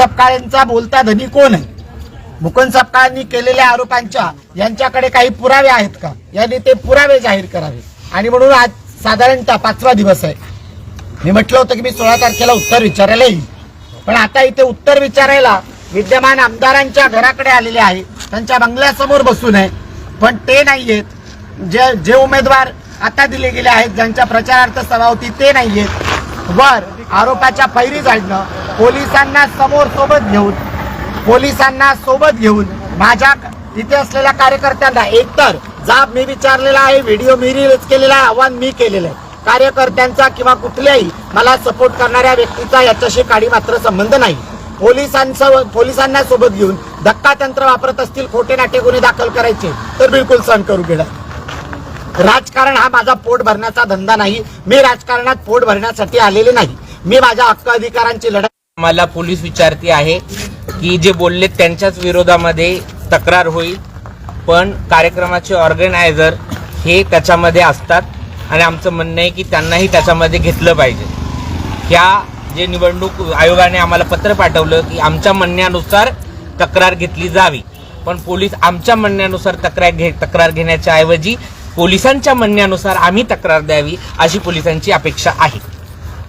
सपकाळेंचा बोलता धनी कोण आहे? मुकुंद सपकाळांनी केलेल्या आरोपांच्या यांच्याकडे काही पुरावे आहेत का? यांनी ते पुरावे जाहीर करावे. आणि म्हणून आज साधारणतः पाचवा दिवस आहे. मी म्हटलं होतं की मी सोळा तारखेला उत्तर विचारायला येईल. पण आता इथे उत्तर विचारायला विद्यमान आमदारांच्या घराकडे आलेले आहे. त्यांच्या बंगल्यासमोर बसून आहे. पण ते नाहीयेत. जे जे उमेदवार आता दिले गेले आहेत ज्यांच्या प्रचारार्थ सभा होती ते नाहीयेत. वर आरोपाच्या फैरी झाडणं पोलिसांना समोर सोबत घेऊन पोलिसांना सोबत घेऊन माझ्या तिथे असलेल्या कार्यकर्त्यांना एकतर जाब मी विचारलेला आहे व्हिडिओ मी रिलीज केलेला आहे आव्हान मी केलेलं आहे. कार्यकर्त्यांचा किंवा कुठल्याही मला सपोर्ट करणाऱ्या व्यक्तीचा याच्याशी काडी मात्र संबंध नाही. पोलिसांचं पोलिसांना सोबत घेऊन धक्का तंत्र वापरत असतील खोटे नाटे गुन्हे दाखल करायचे तर बिलकुल सहन करू गेला राजकारण हा माझा पोट भरण्याचा धंदा नाही. मी राजकारणात पोट भरण्यासाठी आलेले नाही. मी माझ्या हक्क अधिकारांची लढाई मला पोलीस विचारती आहे की जे बोलले त्यांच्याच विरोधामध्ये तक्रार होईल पण कार्यक्रमाचे ऑर्गनायझर हे त्याच्यामध्ये असतात आणि आमचं म्हणणं आहे की त्यांनाही त्याच्यामध्ये घेतलं पाहिजे. ह्या जे निवडणूक आयोगाने आम्हाला पत्र पाठवलं की आमच्या म्हणण्यानुसार तक्रार घेतली जावी. पण पोलीस आमच्या म्हणण्यानुसार तक्रार घे तक्रार घेण्याच्या ऐवजी पोलिसांच्या म्हणण्यानुसार आम्ही तक्रार द्यावी अशी पोलिसांची अपेक्षा आहे.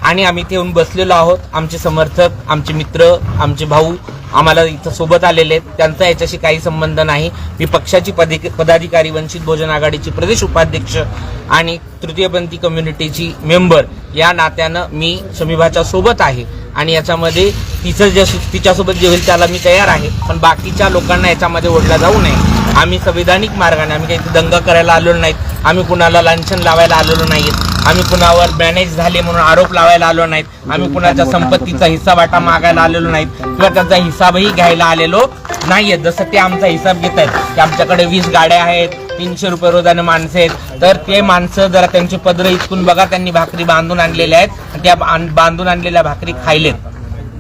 आणि आम्ही इथे येऊन बसलेलो आहोत. आमचे समर्थक आमचे मित्र आमचे भाऊ आम्हाला इथं सोबत आलेले आहेत. त्यांचा याच्याशी काही संबंध नाही. मी पक्षाची पदे- पदाधिकारी वंचित भोजन आघाडीची प्रदेश उपाध्यक्ष आणि तृतीयपंथी कम्युनिटीची मेंबर या नात्यानं मी शमीभाच्या सोबत आहे. आणि याच्यामध्ये तिचं जे तिच्यासोबत जे होईल त्याला मी तयार आहे. पण बाकीच्या लोकांना याच्यामध्ये ओढला जाऊ नये. आम्ही संविधानिक मार्गाने आम्ही काही दंगा करायला आलेलो नाहीत. आम्ही कुणाला लांछन लावायला आलेलो नाहीत. आम्ही कुणावर मॅनेज झाले म्हणून आरोप लावायला आलो नाहीत. आम्ही कुणाच्या संपत्तीचा हिस्सा वाटा मागायला आलेलो नाहीत. किंवा त्याचा हिसाबही घ्यायला आलेलो नाहीये. जसं ते आमचा हिसाब घेत आहेत की आमच्याकडे वीस गाड्या आहेत तीनशे रुपये रोजाने माणसं आहेत. तर ते माणसं जरा त्यांची पदरं इचकून बघा त्यांनी भाकरी बांधून आणलेल्या आहेत आणि त्या बां- बांधून आणलेल्या भाकरी खायलेत.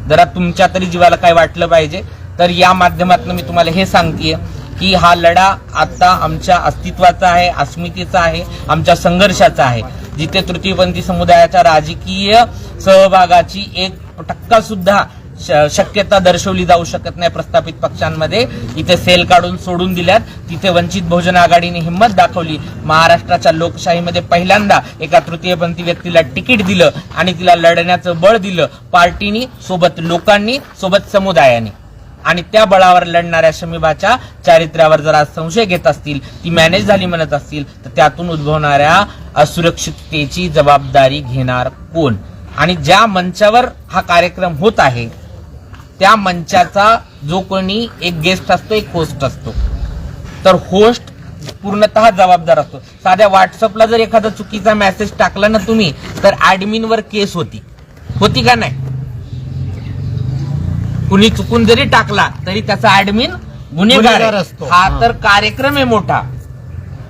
जरा तुमच्या तरी जीवाला काय वाटलं पाहिजे. तर या माध्यमातून मी तुम्हाला हे सांगतेय की हा लढा आता आमच्या अस्तित्वाचा आहे अस्मितेचा आहे आमच्या संघर्षाचा आहे. जिथे तृतीयपंथी समुदायाच्या राजकीय सहभागाची एक टक्का सुद्धा श- शक्यता दर्शवली जाऊ शकत नाही प्रस्थापित पक्षांमध्ये. इथे सेल काढून सोडून दिल्यात. तिथे वंचित बहुजन आघाडीने हिंमत दाखवली. महाराष्ट्राच्या लोकशाहीमध्ये पहिल्यांदा एका तृतीयपंथी व्यक्तीला तिकीट दिलं आणि तिला लढण्याचं बळ दिलं. पार्टीनी सोबत लोकांनी सोबत समुदायाने. आणि त्या बळावर लढणाऱ्या शमीबाच्या चारित्र्यावर जर आज संशय घेत असतील ती मॅनेज झाली म्हणत असतील तर त्यातून उद्भवणाऱ्या असुरक्षिततेची जबाबदारी घेणार कोण? आणि ज्या मंचावर हा कार्यक्रम होत आहे त्या मंचाचा जो कोणी एक गेस्ट असतो एक होस्ट असतो. तर होस्ट पूर्णतः जबाबदार असतो. साध्या व्हॉट्सअपला जर एखादा चुकीचा मेसेज टाकला ना तुम्ही तर ऍडमिनवर केस होती. होती का नाही? कुणी चुकून जरी टाकला तरी त्याचा ऍडमिन गुन्हेगार. असतो. हा हा. तर कार्यक्रम आहे मोठा.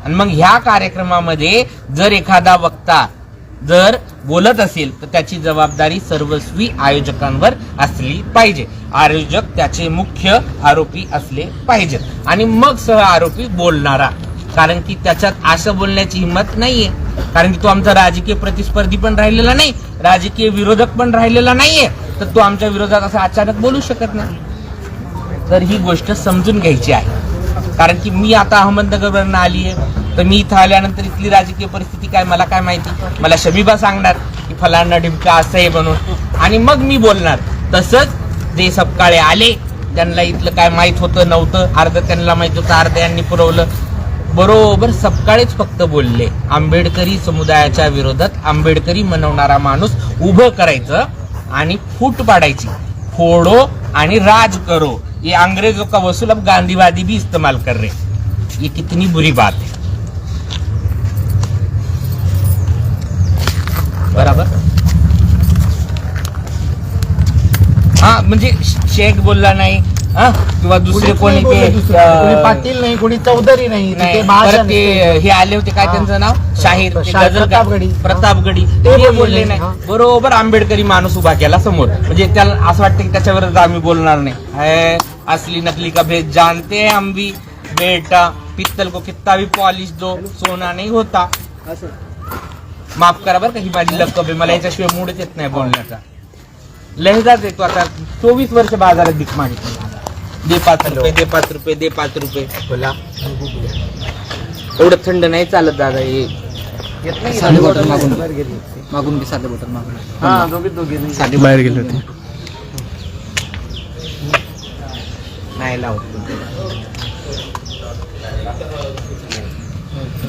आणि मग ह्या कार्यक्रमामध्ये जर एखादा वक्ता जर बोलत असेल तर त्याची जबाबदारी सर्वस्वी आयोजकांवर असली पाहिजे. आयोजक त्याचे मुख्य आरोपी असले पाहिजेत आणि मग सह आरोपी बोलणारा. कारण की त्याच्यात असं बोलण्याची हिंमत नाहीये. कारण की तो आमचा राजकीय प्रतिस्पर्धी पण राहिलेला नाही. राजकीय विरोधक पण राहिलेला नाहीये. तर तो आमच्या विरोधात असं अचानक बोलू शकत नाही. तर ही गोष्ट समजून घ्यायची आहे. कारण की मी आता अहमदनगरवरनं आली आहे. तर मी इथं आल्यानंतर इथली राजकीय परिस्थिती काय मला काय माहिती? मला शमीबा सांगणार की फलांना ढिमका असं आहे म्हणून. आणि मग मी बोलणार. तसंच जे सपकाळे आले त्यांना इथलं काय माहीत होतं नव्हतं. अर्धं त्यांना माहीत होतं अर्ध यांनी पुरवलं. बरोबर सपकाळेच फक्त बोलले. आंबेडकरी समुदायाच्या विरोधात आंबेडकरी मनवणारा माणूस उभं करायचं आणि फूट पाडायची. फोडो आणि राज करो. ये अंग्रेजों का वसूल अब गांधीवादी भी इस्तेमाल कर रहे ये कितनी बुरी बात है बराबर? हा म्हणजे शेख बोलला नाही हा? किंवा दुसरे कोणी ते अं, पाटील नाही कोणी चौधरी नाही नाही, तिथे महाजन परत ते हे आले होते काय हा. त्यांचं नाव? शाहीर ते शाहीर गझल प्रतापगडी. प्रतापगडी. ते ते बोलले बोलले नाही. बरोबर आंबेडकरी माणूस उभा केला समोर. म्हणजे त्याला असं वाटतं की त्याच्यावर आम्ही बोलणार नाही. है, असली नकली का भेद जानते हैं हम भी बेटा पित्तल को कितना भी पॉलिश दो सोना नहीं होता. माफ करा बरं का ही माझी लक्कब आहे मला याच्याशिवाय मूडच येत नाही बोलण्याचा. लहजाच येतो आता. चोवीस वर्ष बाजारात भीक मागितली. दे पाच रुपये दे पाच रुपये दे पाच रुपये. बोला. एवढं थंड नाही चालत दादा हे. येत नाही साधे बॉटल मागून मागून घे साधे बॉटल मागून. हा साधे बाहेर गेले होते. नाही लावत.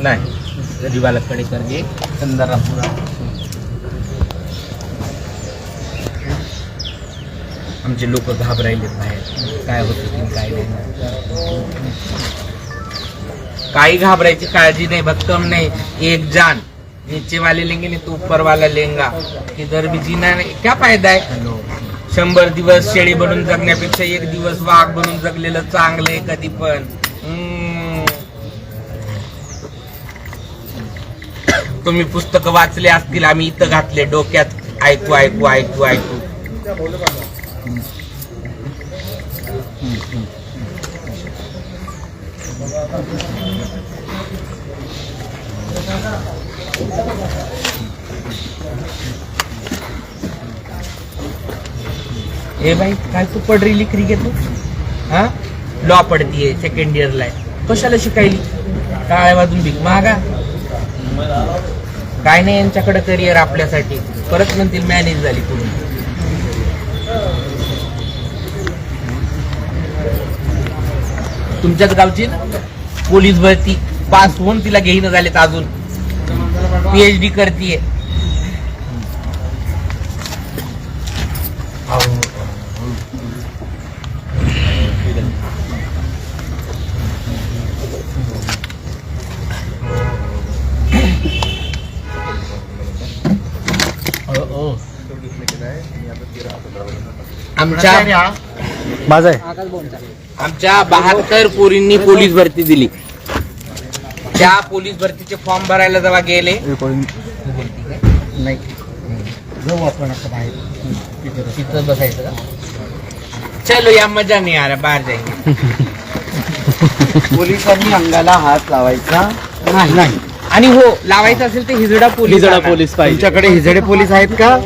नाही. गरीबाला कडे कर पुरा आमचे लोक घाबरायले बाहेर. काय होत काय नाही. काही घाबरायची काळजी नाही भक्कम नाही. एक जान नीचे वाले लेंगे नहीं तो ऊपर वाला लेंगा किधर भी जीना नाही. क्या फायदा आहे? शंभर दिवस शेळी बनून जगण्यापेक्षा एक दिवस वाघ बनून जगलेलं चांगलं आहे कधी पण. तुम्ही पुस्तक वाचले असतील आम्ही इथं घातले डोक्यात. ऐकू ऐकू ऐकू ऐकू. ए भाई काय तू पडरी लिखरी घेतो? हा? लॉ पडतीये सेकंड इयरला आहे. कशाला शिकायली? काळ्या वाजून भीक महागा काय नाही यांच्याकडे करिअर आपल्यासाठी. परत म्हणतील मॅनेज झाली पूर्ण. तुमच्याच गावची ना? पोलीस भरती. पास होऊन तिला घेईन झालेत अजून. पीएचडी करतीये. आमच्या माझा आहे. आमच्या बहात्तर पोरींनी पोलीस भरती दिली. त्या पोलीस भरतीचे फॉर्म भरायला जेव्हा गेले. नाही. जाऊ आपण आता बाहेर. तिथं बसायचं का? चलो या मजा नाही आ रहा बाहेर जाएंगे पोलिसांनी अंगाला हात लावायचा? नाही नाही. आणि हो लावायचं असेल तर हिजडा पोलीस हिजडा. पोलीस पाहिजे. तुमच्याकडे हिजडे पोलीस आहेत का?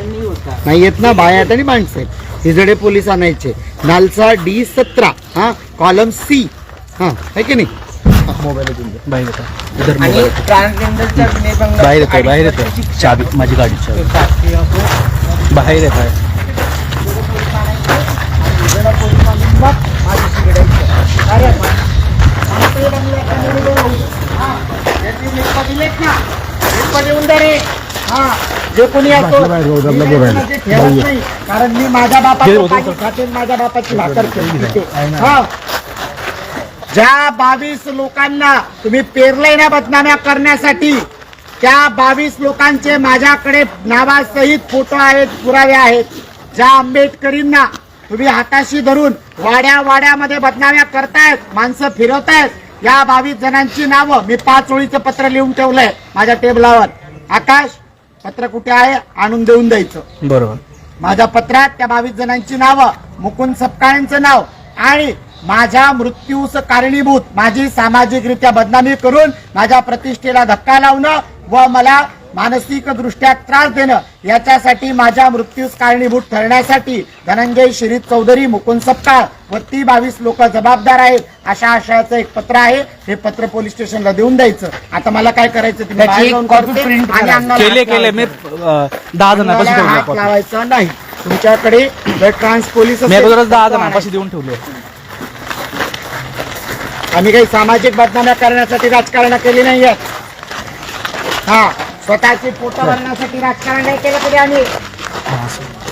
नाही येत ना बाया आहेत आणि माणसं आहेत. हिजडे पोलीस आणायचे. नालसा डी सतरा हा कॉलम सी हा आहे की नाही? मोबाईल बाहेर येतो. इधर आणि मोबाईल ट्रान्सजेंडरच्या विनयभंगाची बाहेर येतोय बाहेर येतोय. चाबी माझी गाडी बाहेर येत आहे जे कोणी बाहेर मी नाही. कारण मी माझ्या बापाचं गेलो, पाणी खाते आणि माझ्या बापाची भाकर. हा. ज्या बावीस लोकांना तुम्ही पेरलंय ना बदनाम्या करण्यासाठी त्या बावीस लोकांचे माझ्याकडे नावासहित फोटो आहेत पुरावे आहेत. ज्या आंबेडकरींना तुम्ही हाताशी धरून वाड्या वाड्यामध्ये बदनाम्या करतायत माणसं फिरवतायत या बावीस जणांची नावं मी पाच ओळीचं पत्र लिहून ठेवलंय माझ्या टेबलावर. आकाश पत्र कुठे आहे आणून देऊन द्यायचं. बरोबर. माझ्या पत्रात त्या बावीस जणांची नावं मुकुंद सपकाळेंचं नाव आणि माझ्या मृत्यूस कारणीभूत माझी सामाजिकरित्या बदनामी करून माझ्या प्रतिष्ठेला धक्का लावणं व मला मानसिक दृष्ट्या त्रास देणं याच्यासाठी माझ्या मृत्यूस कारणीभूत ठरण्यासाठी धनंजय शिरीत चौधरी मुकुंद सपकाळ व ती बावीस लोक जबाबदार आहेत. अशा आशयाचं एक पत्र आहे. हे पत्र पोलीस स्टेशनला देऊन द्यायचं. आता मला काय करायचं बाहेर जाऊन करते आणि केले केले मी लावायचा. अं, दहा जणांपाशी अंगाला ठेवले हात आपण. लावायचा नाही. तुमच्याकडे ट्रान्स पोलीस मी असेल, अगोदरच दहा जणांपाशी देऊन ठेवले. आम्ही काही सामाजिक बदनाम्या करण्यासाठी राजकारण केली नाहीये. हा. स्वतःची पोट भरण्यासाठी राजकारण नाही केलं तरी आम्ही.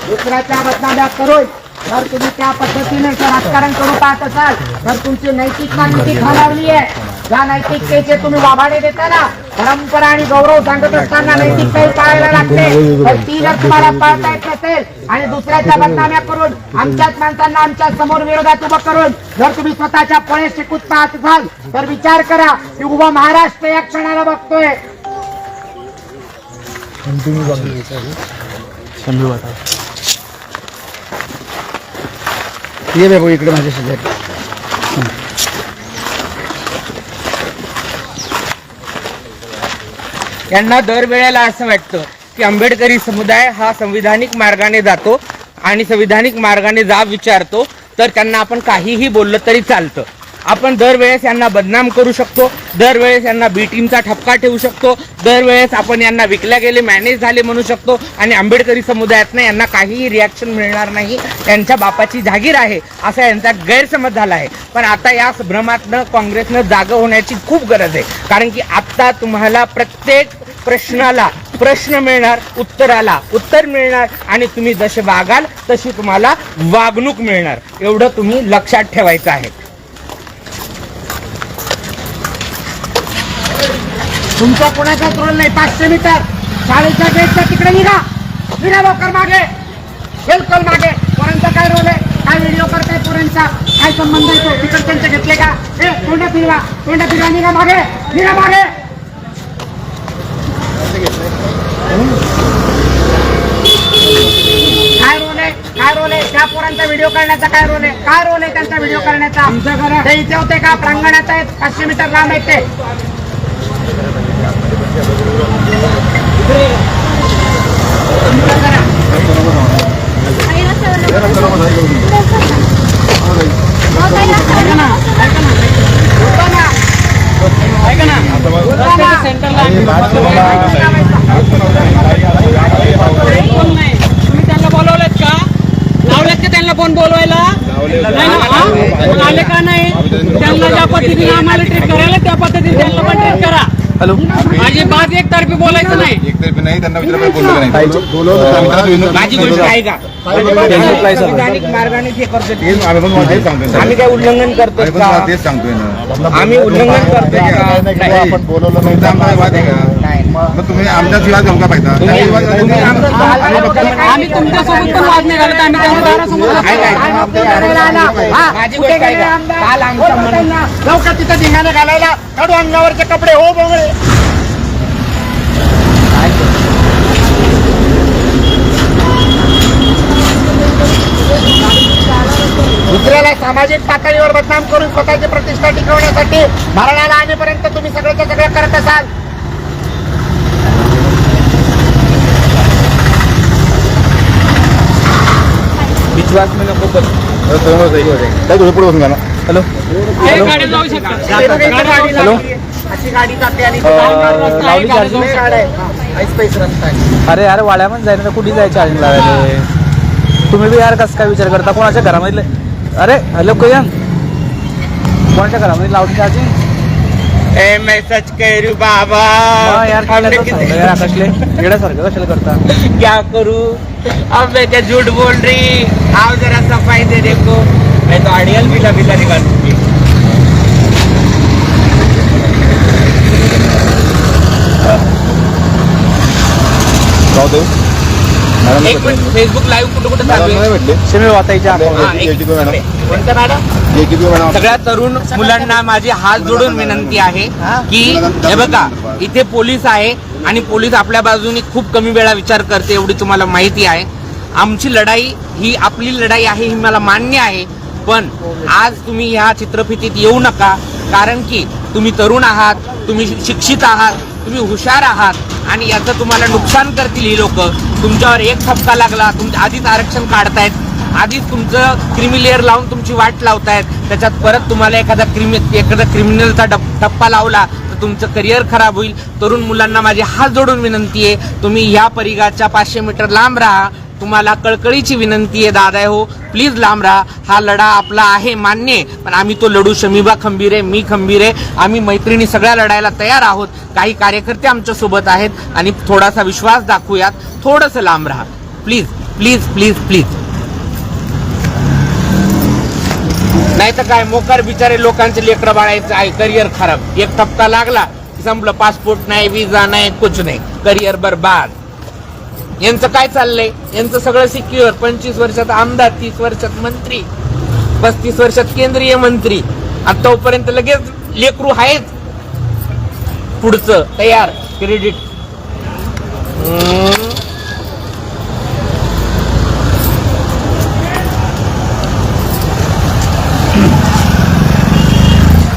दुसऱ्याच्या बदनाम्या करून जर तुम्ही त्या पद्धतीने जर राजकारण करू पाहत असाल तर तुमची नैतिक मान्यती खालावली आहे. ज्या नैतिकतेचे तुम्ही वाभाडे देता ना परंपरा आणि गौरव सांगत असताना नैतिकताही पाळायला लागते. पण ती जर तुम्हाला पाळता येत नसेल आणि दुसऱ्याच्या बदनाम्या करून आमच्याच माणसांना आमच्यासमोर विरोधात उभं करून जर तुम्ही स्वतःच्या पळे शिकूत पाहत असाल तर विचार करा की उभा महाराष्ट्र या क्षणाला बघतोय. शंभू आता. ये बाबू इकडे माझ्या शेजारी. यांना दरवेळेला असं वाटतं की आंबेडकरी समुदाय हा संविधानिक मार्गाने जातो आणि संविधानिक मार्गाने जा विचारतो तर त्यांना आपण काहीही बोललं तरी चालतं. आपण दरवेळेस यांना बदनाम करू शकतो दरवेळेस यांना बी टीमचा ठपका ठेवू शकतो दरवेळेस आपण यांना विकल्या गेले मॅनेज झाले म्हणू शकतो आणि आंबेडकरी समुदायातनं यांना काहीही रिॲक्शन मिळणार नाही त्यांच्या बापाची जागीर आहे असा यांचा गैरसमज झाला आहे. पण आता या भ्रमातनं काँग्रेसनं जागं होण्याची खूप गरज आहे. कारण की आत्ता तुम्हाला प्रत्येक प्रश्नाला प्रश्न मिळणार उत्तराला उत्तर मिळणार आणि तुम्ही जसे वागाल तशी तुम्हाला वागणूक मिळणार. एवढं तुम्ही लक्षात ठेवायचं आहे. तुमचा कोणाचा रोल नाही. पाचशे मीटर. शाळेच्या गेटच्या तिकडे निघा. निघा लवकर मागे. बिलकुल मागे. पोरांचा काय रोल आहे? काय व्हिडिओ करताय पोरांचा? काय संबंध आहे तो? तिकडच्यांचे घेतले का? ए तोंड फिरवा. तोंड फिरवा. निघा मागे. निघा मागे. काय रोल आहे? काय रोल आहे? त्या पोरांचा व्हिडिओ करण्याचा काय रोल आहे? काय रोल आहे त्यांचा व्हिडिओ करण्याचा? ते इथे होते का? प्रांगणात आहेत? पाचशे मीटर लांब आहेत ते. ಅಂತ नाही त्यांना विचारा बोललो का नाही? मित्रांनो, विनोद- माझी गोष्ट आहे का? संविधानिक मार्गाने हे करतो आम्ही काय उल्लंघन करतो तेच सांगतोय ना. आम्ही उल्लंघन करतो बोलवलं मग तुम्ही आमच्या विवाद घालू का पाहिजे? आम्ही तुमच्यासोबत पण वाद नाही घालत आम्ही? काल लवकर तिथं धिंगाणं घालायला. काढू अंगावरचे कपडे हो बोंगळे. दुसऱ्याला सामाजिक पातळीवर बदनाम करून स्वतःची प्रतिष्ठा टिकवण्यासाठी मरणाला आणेपर्यंत तुम्ही सगळ्याच्या सगळं करत असाल. विश्वास मी नको करू. काय तुम्ही पुढे बसून घ्या ना. हॅलो. हॅलो. अशी गाडी जाते आणि अरे अरे वाड्यामध्ये जायचं तर कुठे जायचं चार्जिंग लावायला तुम्ही बी यार कसं काय विचार करता? कोणाच्या घरामधले? अरे हॅलो कयन. कोणाच्या घरामध्ये लावली चार्जिंग ए मैं सच कह रही हूँ बाबा यार हमने काय किसी- यार आकाशले येण्यासारखं कशाला करता? क्या करूँ? अब मैं क्या झूठ बोल रही? आओ जरा सफाई दे देखो. मैं तो अड़ियल बिला बिला निकाल चुकी राहू दे मॅडम एक मिनिट फेसबुक लाईव्ह कुठं कुठं चालू आहे? शिमे हा, एक मॅडम. Madam madam. सगळ्या तरुण मुलांना माझी हात जोडून विनंती आहे की हे बघा इथे पोलीस आहे आणि पोलीस आपल्या बाजूने खूप कमी वेळा विचार करते एवढी तुम्हाला माहिती आहे. आमची लढाई ही आपली लढाई आहे ही मला मान्य आहे. पण आज तुम्ही ह्या चित्रफितीत येऊ नका कारण की तुम्ही तरुण आहात तुम्ही शिक्षित आहात तुम्ही हुशार आहात आणि याचं तुम्हाला नुकसान करतील ही लोक. तुमच्यावर एक थपका लागला तुमच्या आधीच आरक्षण काढतायत आधीच तुमचं क्रिमिलेअर लावून तुमची वाट लावतायत त्याच्यात परत तुम्हाला एखादा क्रिमि एखादा क्रिमिनलचा डप टप्पा लावला तर तुमचं करिअर खराब होईल. तरुण मुलांना माझे हात जोडून विनंती आहे तुम्ही ह्या परिघाच्या पाचशे मीटर लांब राहा तुम्हाला कळकळीची विनंती आहे दादा हो. प्लीज लांब राहा. हा लढा आपला आहे मान्य पण आम्ही तो लढू शमीबा खंबीर आहे मी खंबीर आहे. आम्ही मैत्रिणी सगळ्या लढायला तयार आहोत. काही कार्यकर्ते आमच्यासोबत आहेत आणि थोडासा विश्वास दाखवूयात. थोडंसं लांब राहा. प्लीज प्लीज प्लीज प्लीज नाही तर काय मोकार बिचारे लोकांचे लेकरं बाळायचं आहे. करिअर खराब. एक टप्पा लागला संपलं. पासपोर्ट नाही विजा नाही कुछ नाही. करिअर बरबाद. यांचं काय चाललंय? यांचं सगळं सिक्युअर पंचवीस वर्षात आमदार तीस वर्षात मंत्री पस्तीस वर्षात केंद्रीय मंत्री. आतापर्यंत लगेच लेकरू आहेच पुढचं तयार क्रेडिट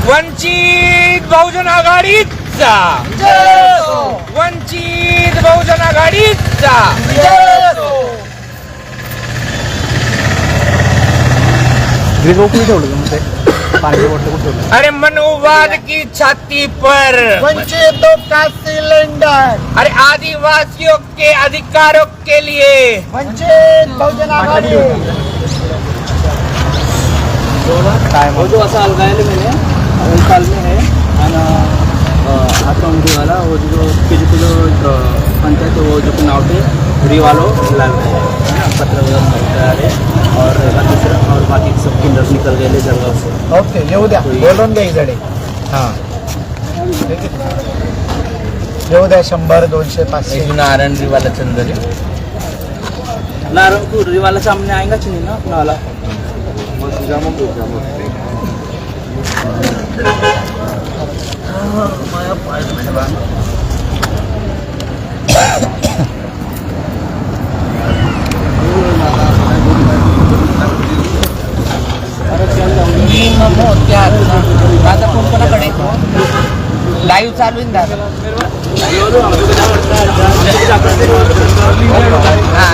वंचित बहुजन आघाडीचा वंचित बहुजन आघाडीचा गिरीश भाऊ कुठे ठेवलं तुम्ही ते पाण्याची बॉटल कुठे ठेवलं अरे मनुवाद की छाती पर। वंचितों का सिलेंडर। अरे आदिवासियों के अधिकारों के लिए। वंचित बहुजन आघाडी। काय वो जो ऐसा अलगाएले मैंने वो साल में है आणि अकाउंट वाला वो जो किलो किलो पंचायत वो जो नाव पे फ्री वालो लाल है ना पत्र वगैरह और दूसरा और बाकी सब किंडर निकल गए जलगांव से. ओके येऊ द्या. बोलून द्या इकडे हा. येऊ द्या शंभर दोनशे पाचशे. नारायण वाला चंदन नारायणपुर वाला सामने आएगा चुनी ना? अपना वाला दादा फोन कोणाकडे लाईव्ह चालू आहे दादा हा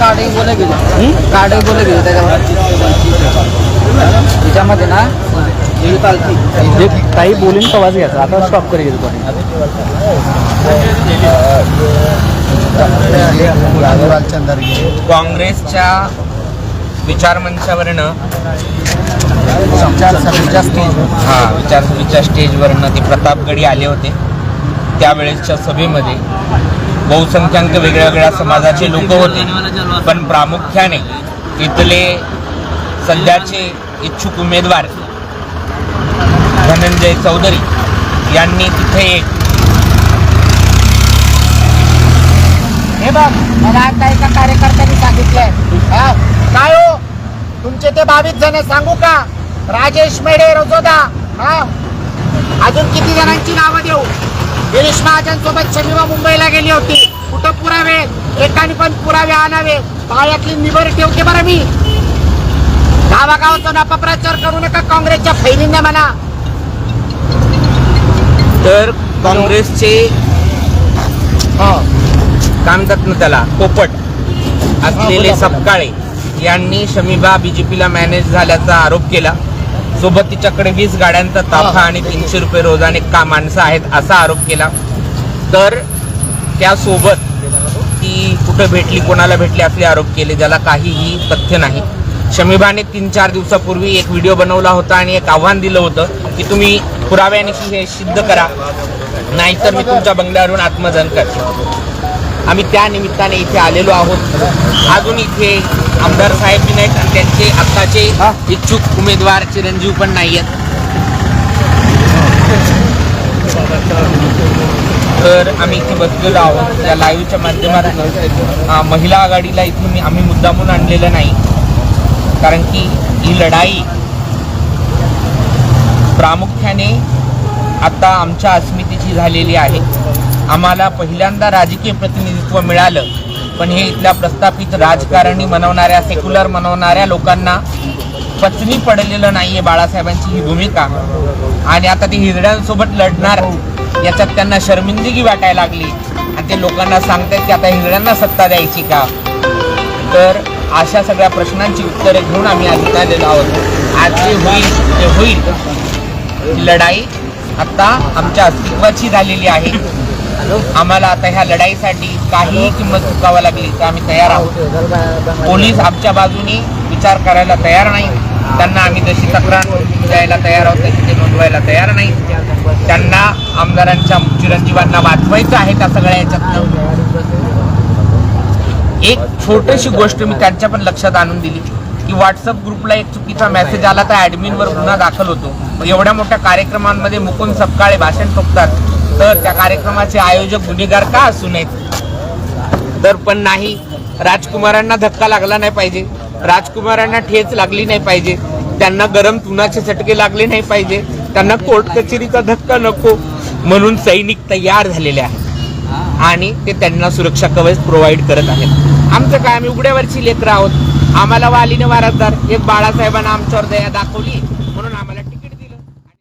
कार्ड बोले गेले कार्ड बोले गेले त्याच्यामध्ये ना हे चालती जे काही बोलीन तेव्हाच घ्यायचं. आता स्टॉप करी घेतो कोणी. काँग्रेसच्या विचारमंचावरनं सभेच्या हा विचारसभेच्या स्टेजवरनं ते प्रतापगडी आले होते. त्यावेळेसच्या सभेमध्ये बहुसंख्याक वेगळ्या वेगळ्या समाजाचे लोक होते. पण प्रामुख्याने इथले सध्याचे इच्छुक उमेदवार धनंजय चौधरी यांनी तिथे एक हे बघ मला आता एका कार्यकर्त्यांनी सांगितलंय. हा, काय हो? तुमचे ते बावीस जण सांगू का? राजेश मेढे रोजोदा. हा. अजून किती जणांची नावं देऊ? गिरीश महाजन सोबत शनिवार मुंबईला गेली होती. कुठं पुरावे? एकाने पण पुरावे आणावे. पायातली निबर ठेवते बरं मी. गावागावाचा अपप्रचार करू नका काँग्रेसच्या फैलींना म्हणा. तर काँग्रेसचे म्हणतात ना त्याला? पोपट. असलेले सपकाळे यांनी शमीबा बीजेपीला मॅनेज झाल्याचा आरोप केला. सोबत तिच्याकडे वीस गाड्यांचा ताफा आणि तीनशे रुपये रोजाने का माणसं आहेत असा आरोप केला. तर त्यासोबत ती कुठं भेटली कोणाला भेटली असले आरोप केले ज्याला काहीही तथ्य नाही. शमीबाने तीन चार दिवसापूर्वी एक व्हिडिओ बनवला होता आणि एक आव्हान दिलं होतं की तुम्ही पुराव्याने हे सिद्ध करा नाहीतर मी तुमच्या बंगल्यावरून आत्मदहन करते. आम्ही त्या निमित्ताने इथे आलेलो आहोत. अजून इथे आमदार साहेब बी नाहीत आणि त्यांचे आत्ताचे इच्छुक उमेदवार चिरंजीव पण नाही आहेत तर आम्ही इथे बसलेलो आहोत. या लाईव्हच्या माध्यमातून. महिला आघाडीला इथून मी- आम्ही मुद्दामून आणलेलं नाही. कारण की ही लढाई प्रामुख्याने आता आमच्या अस्मितेची झालेली आहे. आम्हाला पहिल्यांदा राजकीय प्रतिनिधित्व मिळालं. पण हे इथल्या प्रस्थापित राजकारणी मनवणाऱ्या सेक्युलर मनवणाऱ्या लोकांना पचनी पडलेलं नाही आहे बाळासाहेबांची ही भूमिका. आणि आता ते हिरड्यांसोबत लढणार याच्यात त्यांना शर्मिंदगी वाटायला लागली. आणि ते लोकांना सांगतात की आता हिरड्यांना सत्ता द्यायची का? तर अशा सगळ्या प्रश्नांची उत्तरे घेऊन आम्ही आज इथं आलेलो आहोत. आज जे होईल ते होईल. लढाई आत्ता आमच्या अस्तित्वाची झालेली आहे. आम्हाला आता ह्या लढाईसाठी काहीही किंमत चुकावं लागली तर आम्ही तयार आहोत. पोलीस आमच्या बाजूने विचार करायला तयार नाही त्यांना आम्ही जशी तक्रार द्यायला तयार आहोत तशी ते नोंदवायला तयार नाही त्यांना आमदारांच्या चिरंजीवांना वाचवायचं आहे त्या सगळ्या याच्यातनं. एक छोटीशी गोष्ट मी त्यांच्या पण लक्षात आणून दिली की व्हॉट्सअप ग्रुपला एक चुकीचा मेसेज आला तर ऍडमिनवर गुन्हा दाखल होतो. एवढ्या मोठ्या कार्यक्रमांमध्ये मुकुंद सपकाळे भाषण ठोकतात तर त्या कार्यक्रमाचे आयोजक गुन्हेगार का असू नयेत? तर पण नाही. राजकुमारांना धक्का लागला नाही पाहिजे. राजकुमारांना ठेच लागली नाही पाहिजे. त्यांना गरम तुनाचे चटके लागले नाही पाहिजे. त्यांना कोर्ट कचेरीचा धक्का नको म्हणून सैनिक तयार झालेले आहेत. आणि ते त्यांना सुरक्षा कवच प्रोव्हाइड करत आहेत. आमचं काय? आम्ही उघड्यावरची लेकरं आहोत. आम्हाला वालीने वारसदार. एक बाळासाहेबांना आमच्यावर दया दाखवली.